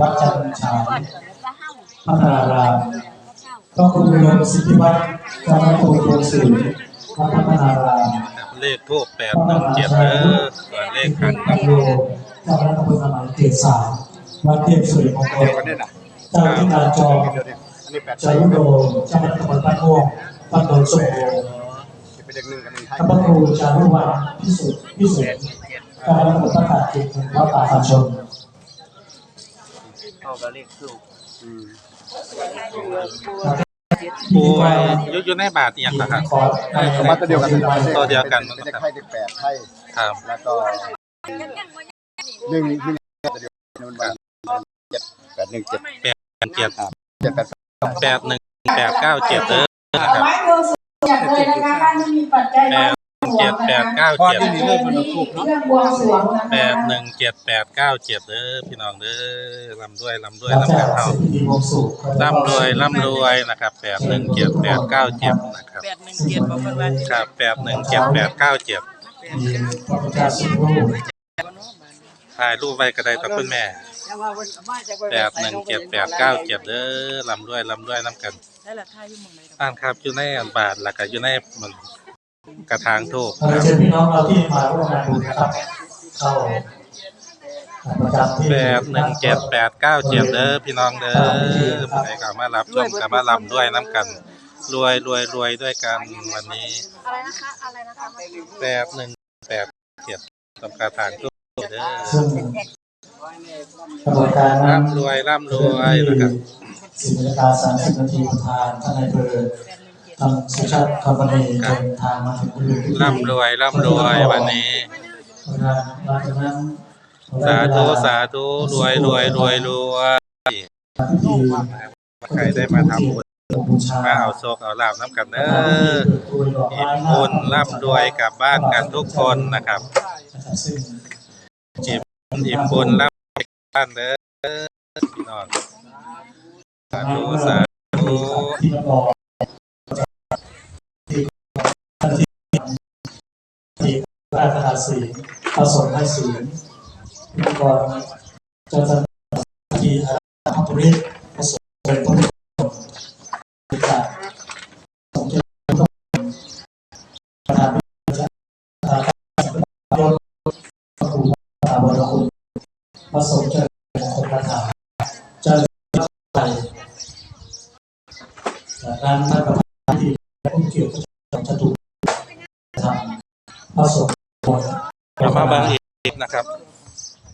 วัดจันทร์ฉายพัฒนารามต้องคุณรวมสิทธิวัฒน์จอมพลโพสื่อวัดพัฒนารามเลขทูบแปดหนึ่งเจ็ดเด้อส่วนเลขขันนำโดยเจ้าคณะตำบลสมัยเกศสามวัดเทพสุริมงคลเจ้าที่กาจอมอันนี้แปดจายุโดเจ้าคณะตำบลบ้านม่วงบ้านโนนสุโขเป็นเด็กหนึ่งกับหนึ่งไทยข้าพครูจารุวัฒน์พิสุทธิ์พิสุทธิ์เจ้าคณะตำบประกาศจิตวัดป่าคำชน เข้ากับเลขทูบอืมปูไอ้อยุอยู่ในบาทอีหยังล่ะครับขอมาตัวเดียวกันตัวเดียวกัน เป็นเด็กไทยเด็กแปดไทยครับแล้วก็หนึ่งหนึ่งตัวเดียวมันวันเจ็ดแปดหนึ่งเจ็ดแปดเจ็ดเจ็ดแปดแปดหนึ่งแปดเก้าเจ็ดเด้อนะครับ ไม้เบอร์สุดอย่างเลยนะคะท่านที่มีปัจจัยแปด เจ็ดแปดเก้าเจ็ดเครื่องบวงสรวงนะคะแปดหนึ่งเจ็ดแปดเก้าเจ็ดเด้อพี่น้องเด้อลำด้วยลำด้วยหลังลำจากักนเฮาเสร็จพิธีบวงสรวงร่ำรวยร่ำรวยนะครับแปดหนึ่งเจ็ดแปดเก้าเจ็ดนะครับแปดหนึ่งเจ็ดบอกเพิ่นว่าครับแปดหนึ่งเจ็ดแปดเก้าเจ็ดมีพระพุทธเจ้าสิงห์รูปถ่ายรูปไว้ก็ได้กับคุณแม่แต่ว่าเพิ่นเอามาจากแปดหนึ่งเจ็ดแปดเก้าเจ็ดเด้อลำด้วยลำด้วยน้ำกันได้ละท่าอยู่หม่องไหนดอกอ่านครับอยู่ในอันบาทแล้วก็อยู่ในมัน กระถางทูบเราเชิญพี่น้องเราที่มาร่วมงานบุญนะครับเข้าประจำที่แปดหนึ่งเจ็ดแปดเก้าเจ็ดเด้อพี่น้องเด้อไปกับมารับชมกับมาลำด้วยน้ำกัน รวยรวยรวยด้วยกันวันนี้อะไรนะคะอะไรนะคะแปดหนึ่งแปดเจ็ดตำกระถางทูบเด้อซึ่งกระบวนการนั้นร่ำรวยร่ำรวยนะครับสิบนาฬิกาสามสิบนาทีประธานท่านนายอำเภอ ทำสุชาติคอมพานีเดินทางมาถึงบริเวณพิธีร่ำรวยร่ำรวยวันนี้หลังจากนั้นสาธุสาธุรวยรวยรวยรวยพิธีใครได้มาทำบุญบูชามาเอาโชคเอาลาบน้ำกันเด้ออิ่มบุญร่ำรวยกลับบ้านกันทุกคนนะครับซึ่งจิบอิ่มบุญร่ำรวยกลับบ้านเด้อพี่น้องสาธุสาธุ ที่ระบอกที่ที่ที่ ราชารศีผสมให้ศีลพิธีกรเจ้าหน้าที่อาภาพริตผสมเป็นผู้ที่จากสมเด็จพระประธานวิชาการยศพระครูพระบรคุณผสมเจริญมงคลคาถาเจริญใจจากนั้นท่านประธานที่และผู้เกี่ยวข้องจะถูกทำพระ สงฆ์บทเอามาเบิ่งอีกนะครับ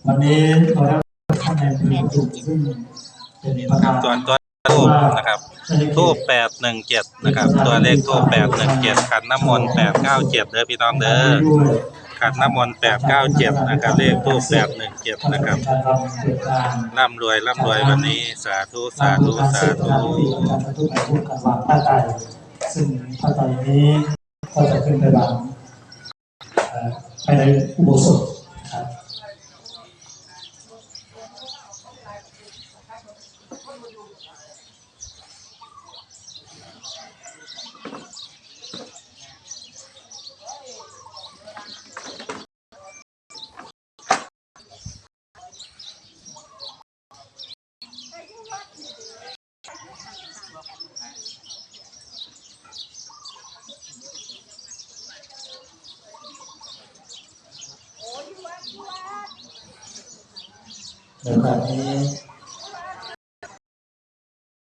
วันนี้เราได้ท่านในอำเภอถูกซึ่งเป็นประธานส่วนตัวทูบนะครับทูบแปดหนึ่งเจ็ดนะครับ ตัวเลขทูบแปดหนึ่งเจ็ดขันน้ำมนต์แปดเก้าเจ็ดเด้อพี่น้องเด้อด้วยขันน้ำมนต์แปดเก้าเจ็ดนะครับ เลขทูบแปดหนึ่งเจ็ดนะครับการรำเกิดการร่ำรวยร่ำรวยวันนี้สาธุสาธุสาธุการประทุกข์การวางผ้าไตรซึ่งผ้าไตรนี้ก็จะขึ้นไปวางเอ่อ ภายในอุโบสถนะครับ ในโอกาสนี้